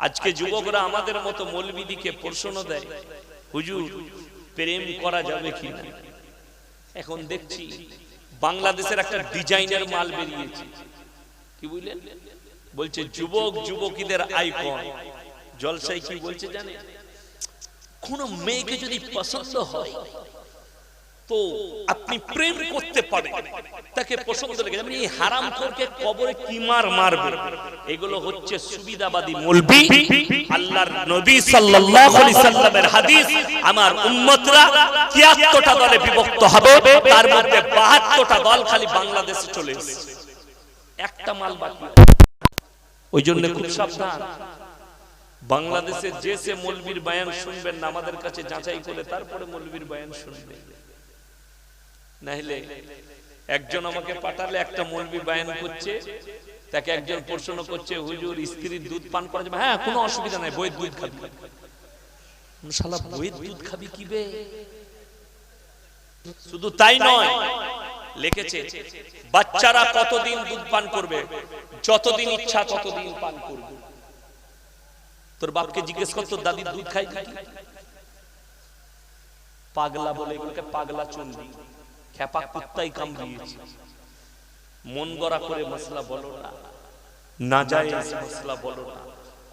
আজকে যুবকরা আমাদের মতো মৌলবিদিকে প্রশ্ন দেয় হুজুর প্রেম করা যাবে কি না এখন দেখছি বাংলাদেশের একটা ডিজাইনের মাল বেরিয়েছে। কি বুঝলেন? বলছে যুবক যুবকীদের আইকন। জলসাই কি বলছে জানে কোন মেয়েকে যদি পছন্দ হয় তো আপনি প্রেম করতে পারেন। তাকে পছন্দ লেগে যাবে এই হারাম করকে কবরে কি মার মারবে এগুলো হচ্ছে সুবিধাবাদী মৌলবি। আল্লাহর নবী সাল্লাল্লাহু আলাইহি সাল্লামের হাদিস, আমার উম্মতরা 73টা দলে বিভক্ত হবে, তার মধ্যে 72টা দল খালি বাংলাদেশে চলে এসেছে। একটা মাল বাকি ওই জন্য খুব সাবধান। বাংলাদেশের যে সে মৌলবীর বায়ান শুনবেন না, আমাদের কাছে যাচাই করে তারপরে মৌলবীর বায়ান শুনবেন। নাহলে একজন আমাকে পাঠালে, একটা মৌলবি বায়ান করছে, তাকে একজন প্রশ্ন করছে, হুজুর, স্ত্রীর দুধ পান করা যাবে? হ্যাঁ কোনো অসুবিধা নাই, বইয়ের দুধ খাবি। শালা, বইয়ের দুধ খাবি কি বে শুধু তাই নয়, লিখেছে, বাচ্চারা কতদিন দুধ পান করবে? যতদিন ইচ্ছা ততদিন পান করবে। তোর বাপকে জিজ্ঞেস কর, তোর দাদি দুধ খাই পাগলা বলে পাগলা চন্ডী। খেপা কুত্তাই কামড়িয়েছে। মন গড়া করে মশলা বলো না। না যায় মশলা বলো না।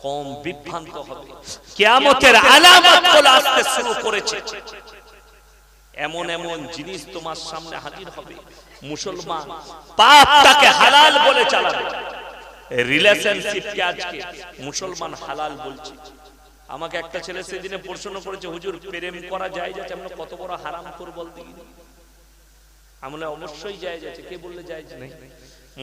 কম বিভ্রান্ত হবে। কিয়ামতের আলামতগুলো আসতে শুরু করেছে। এমন এমন জিনিস তোমার সামনে হাজির হবে। মুসলমান পাপটাকে হালাল বলে চালাবে। রিলেশনশিপকে আজকে মুসলমান হালাল বলছে। আমাকে একটা ছেলে সেদিনে প্রশ্ন করেছে হুজুর প্রেম করা যায় যাচ্ছে আমরা কত বড় হারাম কর বল দিই আমরা অবশ্যই যায় যাচ্ছে। কে বললে যায় নাই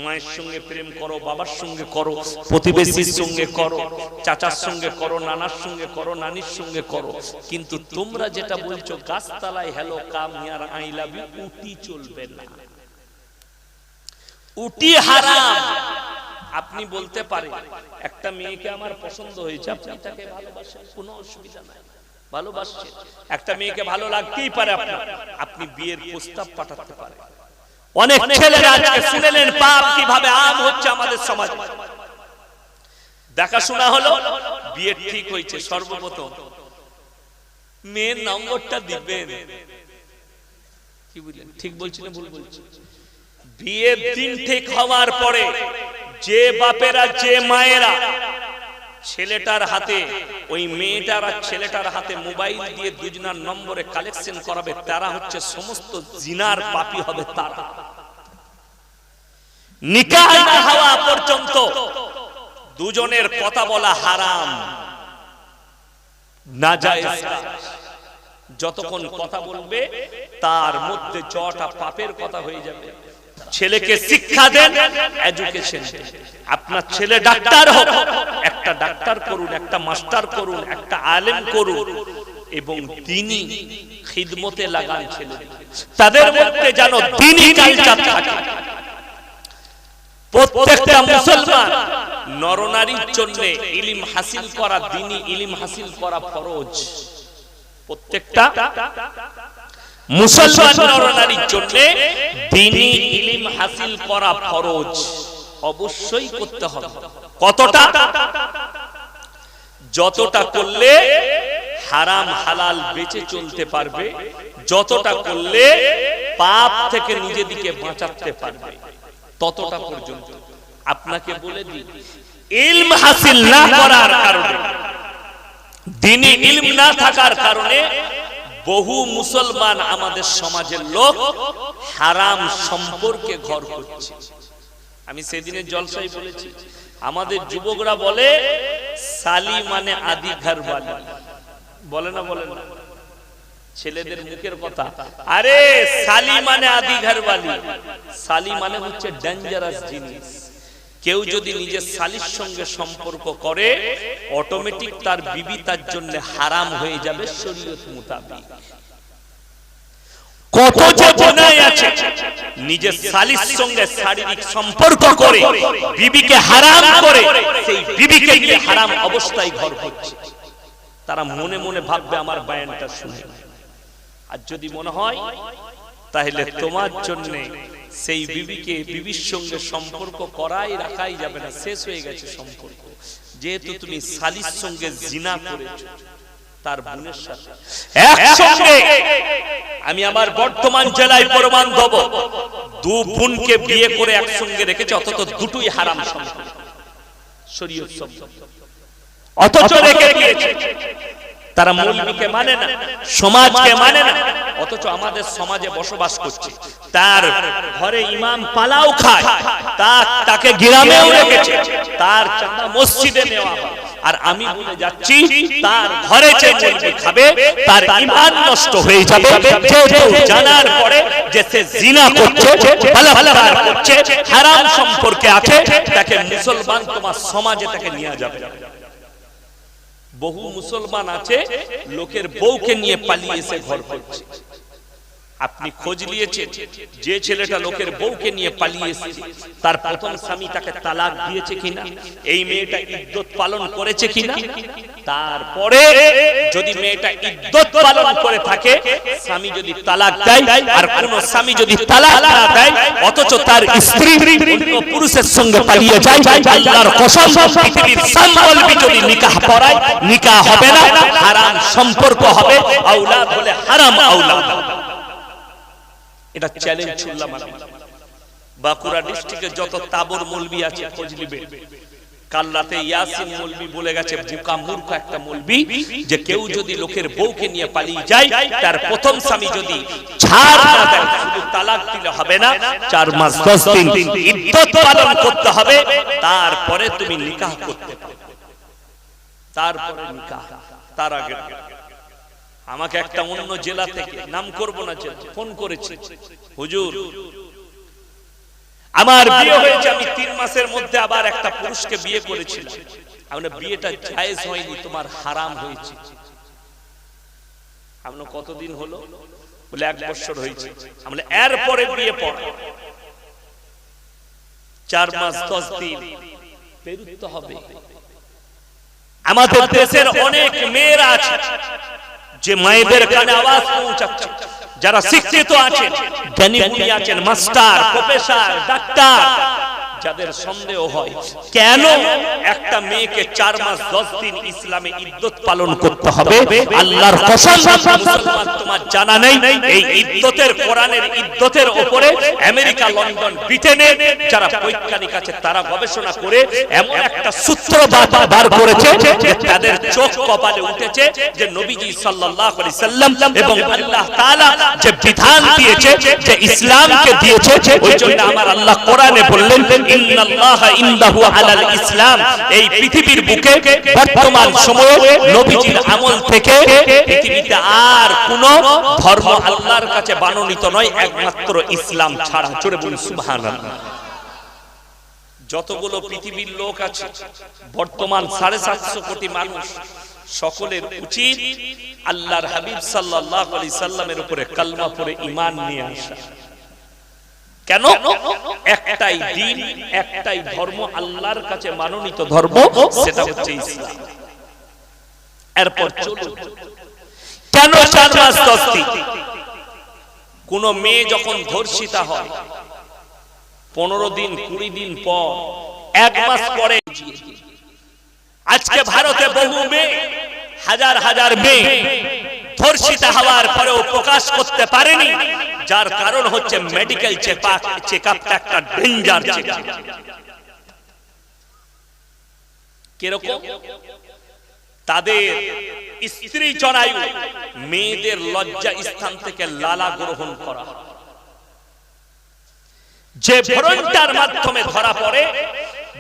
মায়ের সঙ্গে প্রেম করো বাবার সঙ্গে করো প্রতিবেশীর সঙ্গে করো চাচার সঙ্গে করো নানার সঙ্গে করো নানির সঙ্গে করো। কিন্তু তোমরা যেটা বলছো গাছতলায় hello come here I love you Ooty চলবে না। উটি হারাম। আপনি বলতে পারেন একটা মেয়েকে আমার পছন্দ হয়েছে আপনি তাকে ভালোবাসেন কোনো অসুবিধা নাই। ভালোবাসছেন। একটা মেয়েকে ভালো লাগতেই পারে আপনার। আপনি বিয়ের প্রস্তাব পাঠাতে পারেন। অনেক ছেলেরা আজকে শুনেলেন পাপ কীভাবে আম হচ্ছে আমাদের সমাজ। দেখাশোনা হলো বিয়ে ঠিক হয়েছে সর্বপ্রথম। মেয়ের নম্বরটা দিবেন। কি বুঝলেন ঠিক বলছি না ভুল বলছি। বিয়ের দিন ঠিক হওয়ার পরে যে বাপেরা যে মায়েরা ছেলেটার হাতে, ওই মেয়েটার আর ছেলেটার হাতে মোবাইল দিয়ে দুজনার নম্বরে কালেকশন করাবে, তারা হচ্ছে সমস্ত জিনার পাপি হবে তারা। নিকাহ পর্যন্ত দুজনের কথা বলা হারাম। না যায় যতক্ষণ কথা বলবে, তার মধ্যে জটা পাপের কথা হয়ে যাবে। ছেলেকে শিক্ষা দেন এডুকেশন আপনার ছেলে ডাক্তার হোক একটা ডাক্তার করুন একটা মাস্টার করুন একটা আলেম করুন এবং তিনি খিদমতে লাগান ছেলে। তাদের মধ্যে যেন তিনি কালচার থাকে। প্রত্যেকটা মুসলমান নরনারীর জন্য ইলিম হাসিল করা দিনই ইলিম হাসিল করা ফরজ। প্রত্যেকটা মুসলমান নরনারীর জন্য দিনই ইলিম হাসিল করা ফরজ। অবশ্যই করতে হবে। কতটা? যতটা করলে হারাম হালাল বেঁচে চলতে পারবে। যতটা করলে পাপ থেকে নিজেদিকে বাঁচাতে পারবে। ততটা পর্যন্ত। আপনাকে বলে দিই ইলম হাসিল না করার কারণে। দিনে ইলম না থাকার কারণে বহু মুসলমান আমাদের সমাজের লোক হারাম সম্পর্কে ঘর করছে। আমি সেদিনের জলসাই বলেছি, আমাদের যুবকরা বলে, সালি মানে আদি ঘর বলে। না বলে না। ছেলেদের মুখের কথা। আরে, সালি মানে আদি ঘরওয়ালি সালি মানে হচ্ছে ডেঞ্জারাস জিনিস। কেউ যদি নিজের সালির সঙ্গে সম্পর্ক করে অটোমেটিক তার বিবি তার জন্য হারাম হয়ে যাবে শরীয়ত মোতাবেক। কত যে আছে নিজের সালির সঙ্গে শারীরিক সম্পর্ক করে বিবিকে হারাম করে সেই বিবিকে নিয়ে হারাম অবস্থায় ঘর হচ্ছে তারা মনে মনে ভাববে আমার বায়ানটা শুনে আর যদি মনে হয় তাহলে তোমার জন্য সেই বিবিকে বিবির সঙ্গে সম্পর্ক করাই, রাখাই যাবে না, শেষ হয়ে গেছে সম্পর্ক। যেহেতু তুমি সালির সঙ্গে জিনা করেছ, তার বোনের সাথে। আমি আমার বর্তমান জেলায় প্রমাণ দেব। দু বোনকে বিয়ে করে একসঙ্গে রেখেছে, অথচ দুটোই হারাম সম্পর্ক। শরীয়ত সম্পর্ক অথচ রেখে দিয়েছে। তারা মৌলবীকে মানে না, সমাজকে মানে না, অথচ আমাদের সমাজে বসবাস করছে। তার ঘরে ইমাম পালাও খায় তাকে গ্রামেও রেখেছে, তার চাঁদা মসজিদে নেওয়া হয়। আর আমি বলে যাচ্ছি, তার ঘরে খাবে, তার ইমান নষ্ট হয়ে যাবে। জানার পরে যে সে জিনা করছে বালাবার করছে, হারাম সম্পর্কে আছে, তাকে মুসলমান তোমার সমাজে তাকে নিয়ে যাবে। বহু মুসলমান আছে লোকের বউকে নিয়ে পালিয়ে এসে ঘর করছে। আপনি খোঁজ নিয়েছেন, যে ছেলেটা লোকের বউকে নিয়ে পালিয়ে এসেছে তার প্রথম স্বামী তাকে তালাক দিয়েছে কিনা, এই মেয়েটা ইদ্যত পালন করেছে কিনা, তারপরে যদি মেয়েটা ইদ্যত পালন করে থাকে, স্বামী যদি তালাক দেয়, আর কোন স্বামী যদি তালাক না দেয়, অথচ তার স্ত্রী অন্য পুরুষের সঙ্গে পালিয়ে যায়, আল্লাহর কসম, পৃথিবীর সম্বলবি যদি নিকাহ পড়ায়, নিকাহ হবে না, হারাম সম্পর্ক হবে, আওলাদ হলে হারাম আওলাদ। এটা চ্যালেঞ্জ ছুড়লাম বাঁকুড়া ডিস্ট্রিক্টে যত তাবর মলবি আছে, খোঁজ নিবে। কাল রাতে ইয়াসিন মলবি বলে গেছে মূর্খ একটা মলবি যে কেউ যদি লোকের বউকে নিয়ে পালিয়ে যায়, তার প্রথম স্বামী যদি তালাক দিলে হবে না, চার মাস, দশ দিন ইদ্যত পালন করতে হবে, তারপরে তুমি নিকাহ করতে পারবে তারপরে নিকাহ, তার আগে। আমাকে একটা অন্য জেলা থেকে নাম করব না ফোন করেছে। হুজুর আমার বিয়ে হয়েছে আমি তিন মাসের মধ্যে আবার একটা পুরুষকে বিয়ে করেছিলাম। আমরা বিয়েটা জায়েজ হয়নি তোমার হারাম হয়েছে। আপনার কতদিন হলো? বলে এক বছর হয়েছে। আমরা এরপরে বিয়ে পড়া। চার মাস দশ দিন। পেরুতে হবে। আমাদের দেশের অনেক মেয়েরা আছে। যে মায়েদের কানে আওয়াজ পৌঁছাচ্ছে যারা শিক্ষিত আছেন জ্ঞানী আছেন মাস্টার প্রফেসর ডাক্তার যাদের সন্দেহ হয়, কেন একটা মেয়েকে চার মাস, দশ দিন ইসলামে ইদ্যত পালন করতে হবে? আল্লাহর তোমার জানা নেই, এই ইদ্যতের কোরআনের ইদ্যতের উপরে আমেরিকা, লন্ডন, ব্রিটেনে যারা বৈজ্ঞানিক আছে, তারা গবেষণা করে এমন একটা সূত্র বার- করেছে যে তাদের চোখ কপালে উঠেছে যে নবীজি সাল্লাল্লাহু সাল্লাম এবং আল্লাহ তাআলা যে বিধান দিয়েছে, যে ইসলামকে দিয়েছে, ওই জন্য আমার আল্লাহ কোরআনে বললেন যতগুলো পৃথিবীর লোক আছে, বর্তমান সাড়ে সাতশো কোটি মানুষ, সকলের উচিত আল্লাহর হাবিব সাল্লাহ আলি সাল্লামের উপরে কালমা পরে ইমান নিয়ে আসা। কেন? একটাই দিন একটাই ধর্ম আল্লাহর কাছে মানোনীত ধর্ম সেটা হচ্ছে ইসলাম। এরপর চলুন। কেন চার মাস দশ কোন মেয়ে যখন ধর্ষিতা হয় পনেরো দিন কুড়ি দিন পর এক মাস পরে আজকে ভারতে বহু মেয়ে হাজার হাজার মেয়ে ধর্ষিতা হওয়ার পরেও প্রকাশ করতে পারেনি। যার কারণ হচ্ছে মেডিকেল চেক আপটা একটা ডেঞ্জার কীরকম? তাদের স্ত্রী জনায়ু মেয়েদের লজ্জা স্থান থেকে লালা গ্রহণ করা। যে ভরণটার মাধ্যমে ধরা পড়ে,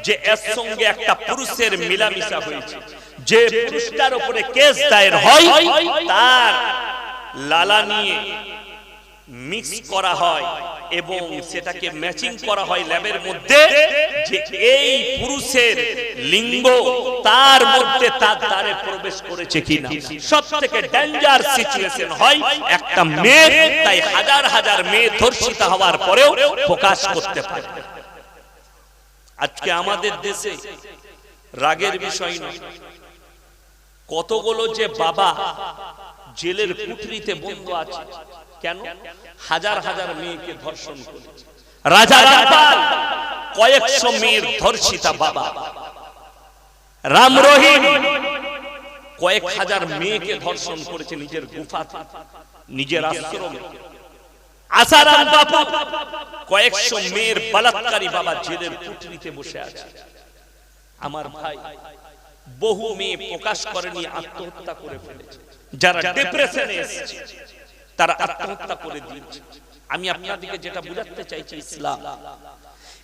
যে এর সঙ্গে একটা পুরুষের মিলামিশা হয়েছে। যে পুরুষটার উপরে কেস দায়ের হয়, তার লালা নিয়ে মিক্স করা হয় এবং সেটাকে ম্যাচিং করা হয় ল্যাবের মধ্যে যে এই পুরুষের লিঙ্গ তার মধ্যে তার দ্বারে প্রবেশ করেছে কিনা। সব থেকে ডেঞ্জার সিচুয়েশন হয় একটা মেয়ে তাই হাজার হাজার মেয়ে ধর্ষিত হওয়ার পরেও প্রকাশ করতে পারে। আজকে আমাদের দেশে রাগের বিষয় নয়। কতগুলো যে বাবা জেলের কুঠরিতে বন্ধ আছে কেন? হাজার হাজার মেয়েকে ধর্ষণ করেছে। রাজা রাজপাল কয়েকশো মেয়ের ধর্ষিতা বাবা। রাম রহিম কয়েক হাজার মেয়েকে ধর্ষণ করেছে নিজের গুফা নিজের আশ্রমে। আসারাম বাপু কয়েকশো মেয়ের বলাৎকারী বাবা জেলের কুটরিতে বসে আছে। আমার ভাই বহু মেয়ে প্রকাশ করেনি আত্মহত্যা করে ফেলেছে। যারা ডিপ্রেশনে এসেছে। তারা আত্মহত্যা করে দিয়েছে। আমি আপনাদেরকে যেটা বুঝাতে চাইছি, ইসলাম।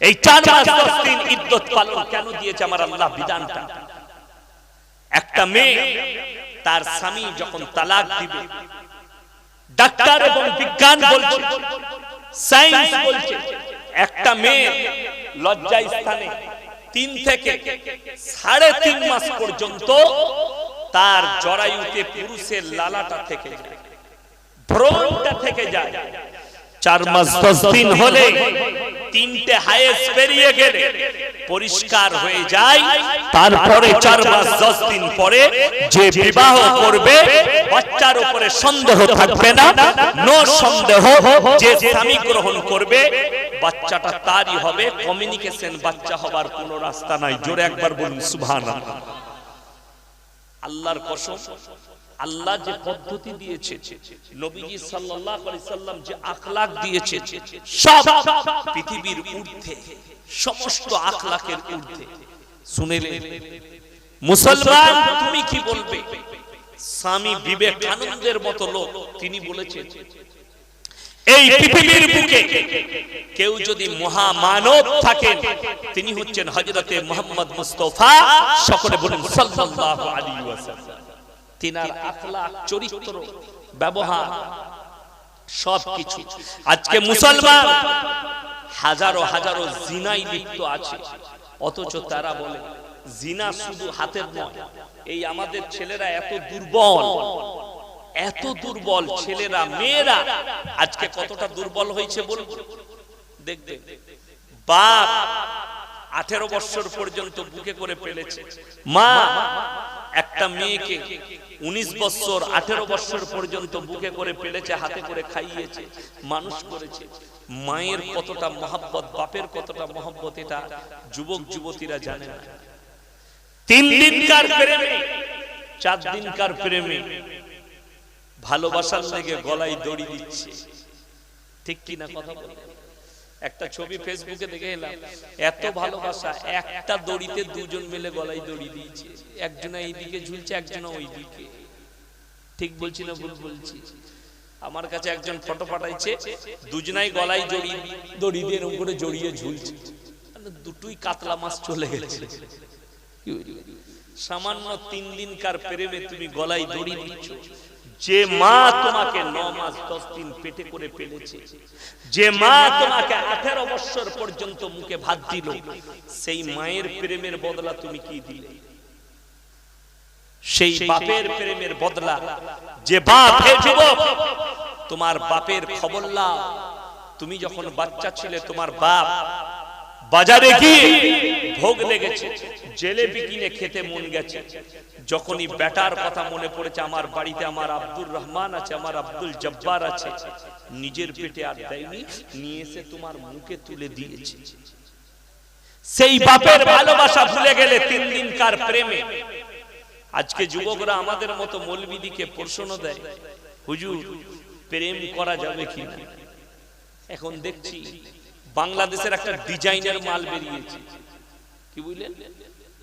এই চার মাস, দশ দিন ইদ্যত পালন কেন দিয়েছে আমার আল্লাহ বিধানটা? একটা মেয়ে, তার স্বামী যখন তালাক দিবে, ডাক্তার এবং বিজ্ঞান বলছে, সায়েন্স বলছে, একটা মেয়ে লজ্জা স্থানে তিন থেকে সাড়ে তিন মাস পর্যন্ত তার জরায়ুতে পুরুষের লালাটা থেকে যায়। ভ্রণটা থেকে যায়। চার মাস দশ দিন হলে তিনটে হায়েস পেরিয়ে গেলে পরিষ্কার হয়ে যায়। তারপরে চার মাস দশ দিন পরে যে বিবাহ করবে বাচ্চার উপরে সন্দেহ থাকবে না নো সন্দেহ যে স্বামী গ্রহণ করবে বাচ্চাটা তারই হবে কমিউনিকেশন বাচ্চা হবার কোনো রাস্তা নাই। জোরে একবার বলুন সুবহানাল্লাহ। আল্লাহর কসম আল্লাহ যে পদ্ধতি দিয়েছে, নবীজি সাল্লাল্লাহু আলাইহি সাল্লাম যে আখলাক দিয়েছে, সব পৃথিবীর ঊর্ধ্বে, সমস্ত আখলাকের ঊর্ধ্বে। শুনেলে? মুসলমান, তুমি কি বলবে? স্বামী বিবেকানন্দের মতো লোক, তিনি বলেছেন এই পৃথিবীর বুকে কেউ যদি মহামানব থাকেন তিনি হচ্ছেন হযরতে মুহাম্মদ মুস্তাফা, সকলে বলুন সাল্লাল্লাহু আলাইহি ওয়াসাল্লাম। তিনার আখলাক চরিত্র ব্যবহার সবকিছু। আজকে মুসলমান হাজারো হাজারো জিনাই লিপ্ত আছে। অথচ তারা বলে জিনা শুধু হাতের নয় এই আমাদের ছেলেরা এত দুর্বল। এত দুর্বল ছেলেরা মেয়েরা। আজকে কতটা দুর্বল হয়েছে বলব দেখবে বাপ আঠেরো বছর পর্যন্ত বুকে করে ফেলেছে মা একটা মেয়েকে উনিশ বছর, আঠেরো বছর পর্যন্ত বুকে করে পেলেছে, হাতে করে খাইয়েছে, মানুষ করেছে। মায়ের কতটা মহাব্বত, বাপের কতটা মহাব্বত, এটা যুবক, যুবতীরা জানে না। তিন দিনকার প্রেমে, চার দিনকার প্রেমে ভালোবাসার লেগে গলায় দড়ি দিচ্ছে। ঠিক কি না কথা বলে একটা ছবি ফেসবুকে দেখে এলাম। এত ভালোবাসা একটা দড়িতে দুজন মিলে গলায় দড়ি দিয়েছে। একজনা এইদিকে ঝুলছে একজনা ওইদিকে। ঠিক বলছি না ভুল বলছি। আমার কাছে একজন ফটো পাঠাইছে দুজনাই গলায় জড়ি দড়ি দিয়ে এরকম করে জড়িয়ে ঝুলছে। মানে দুটোই কাতলা মাছ চলে গেছে। সামান্য তিন দিনকার প্রেমে তুমি গলায় দড়ি দিচ্ছ। যে মা তোমাকে ন মাস দশ দিন পেটে করে ফেলেছে যে মা তোমাকে আঠেরো বছর পর্যন্ত মুখে ভাত দিল সেই মায়ের প্রেমের বদলা তুমি কি দিলে? সেই বাপের প্রেমের বদলা যে বাপ হে যুবক তোমার বাপের খবর তুমি যখন বাচ্চা ছিলে তোমার বাপ বাজারে গিয়ে ভোগ লেগেছে জেলেবি কিনে খেতে মন গেছে। যখনই বেটার কথা মনে পড়েছে আমার বাড়িতে আমার আব্দুর রহমান আছে আমার আব্দুল জব্বার আছে। নিজের পেটে আর দেয়নি নিয়ে এসে তোমার মুখে তুলে দিয়েছে। সেই বাপের ভালোবাসা ভুলে গেলে তিন দিনকার প্রেমে। আজকে যুবকরা আমাদের মতো মলবিদিকে প্রশ্ন দেয় হুজুর প্রেম করা যাবে কি এখন দেখছি বাংলাদেশের একটা ডিজাইনের মাল বেরিয়েছে। কি বুঝলেন?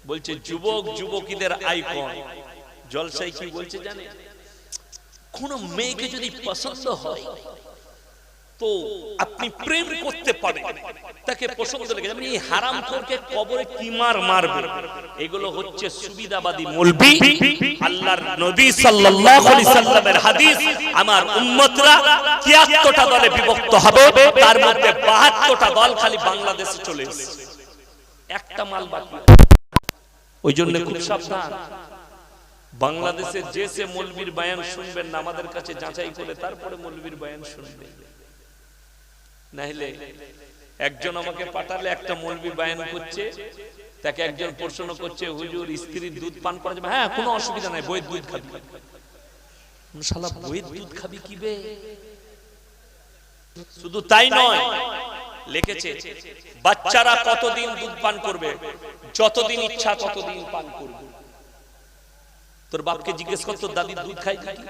বলছে, যুবক, যুবতীদের আইকন। জলসাই কি বলছে জানে কোন মেয়েকে যদি পছন্দ হয়, তো আপনি প্রেম করতে পারেন। তাকে পছন্দ লেগে এই হারাম করকে কবরে কি মার মারবে এগুলো হচ্ছে সুবিধাবাদী মৌলবি আল্লাহর নবী সাল্লাল্লাহু আলাইহি সাল্লামের হাদিস, আমার উম্মতরা 73টা দলে বিভক্ত হবে, তার মধ্যে 72টা দল খালি বাংলাদেশে চলে একটা মাল বাকি ওই জন্য খুব সাবধান। বাংলাদেশের যে সে মৌলবীর বয়ান শুনবেন না, আমাদের কাছে যাচাই করে তারপরে মৌলবীর বয়ান শুনবেন নাহলে একজন আমাকে পাঠালে একটা মৌলবি বায়ান করছে তাকে একজন প্রশ্ন করছে, হুজুর স্ত্রীর দুধ পান করা যাবে? হ্যাঁ কোনো অসুবিধা নাই, বইয়ের দুধ খাবি। শালা বইয়ের দুধ খাবি কি বে? শুধু তাই নয়, লিখেছে, বাচ্চারা কতদিন দুধ পান করবে? যতদিন ইচ্ছা ততদিন পান করবে। তোর বাপকে জিজ্ঞেস কর, তোর দাদির দুধ খাই নাকি?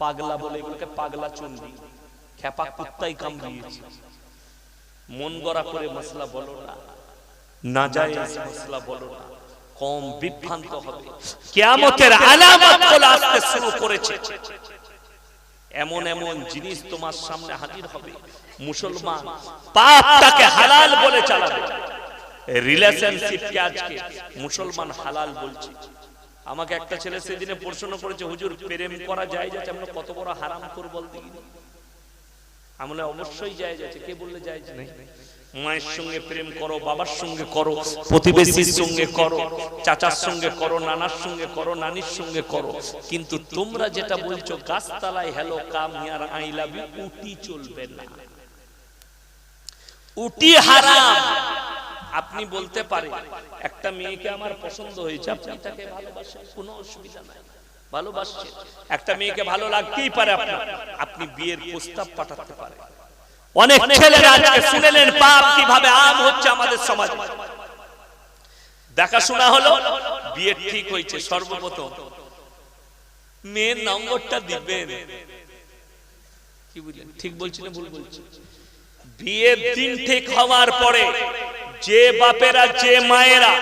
পাগলা বলে এগুলোকে পাগলা চন্ডি খ্যাপা কুত্তাই কামড়িয়েছে। মন গড়া করে মশলা বলো না। না যায়। মশলা বলো না। কম বিভ্রান্ত হবে। কিয়ামতের আলামত চলে আসতে শুরু করেছে। এমন এমন জিনিস তোমার সামনে হাজির হবে। মুসলমান পাপটাকে হালাল বলে চালাবে। রিলেশনশিপকে আজকে মুসলমান হালাল বলছে? আমাকে একটা ছেলে সেদিনে প্রশ্ন করেছে হুজুর প্রেম করা যায় যাচ্ছে আমরা কত বড় হারাম কর বলতে অবশ্যই যাচ্ছে কে বললে নেই? মায়ের সঙ্গে প্রেম করো, বাবার সঙ্গে করো, প্রতিবেশীর সঙ্গে করো, চাচার সঙ্গে করো, নানার সঙ্গে করো, নানির সঙ্গে করো। কিন্তু তোমরা যেটা বলছো, গাছতলায় হ্যালো কাম ইয়ার আই লাভ উটি চলবে না। উটি হারাম। আপনি বলতে পারেন, একটা মেয়েকে আমার পছন্দ হয়েছে, আপনি তাকে ভালোবাসেন, কোনো অসুবিধা নাই। ভালোবাসছেন একটা মেয়েকে ভালো লাগতেই পারে আপনার। আপনি বিয়ের প্রস্তাব পাঠাতে পারেন। অনেক ছেলেরা আজকে শুনেলেন পাপ কীভাবে আম হচ্ছে আমাদের সমাজে। দেখাশোনা হলো বিয়ে ঠিক হয়েছে সর্বপ্রথম। মেয়ের নম্বরটা দিবেন। কি বুঝলেন? ঠিক বলছি না ভুল বলছি। বিয়ের দিন ঠিক হওয়ার পরে যে বাপেরা যে মায়েরা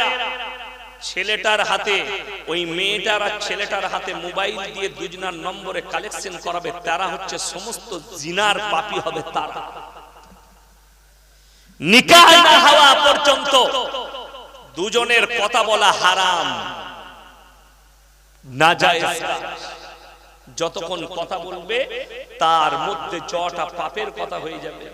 ছেলেটার হাতে, ওই মেয়েটার আর ছেলেটার হাতে মোবাইল দিয়ে দুজনার নম্বরে কালেকশন করাবে, তারা হচ্ছে সমস্ত জিনার পাপি হবে তারা। নিকাহ পর্যন্ত দুজনের কথা বলা হারাম। না যায় যতক্ষণ কথা বলবে, তার মধ্যে জটা পাপের কথা হয়ে যাবে।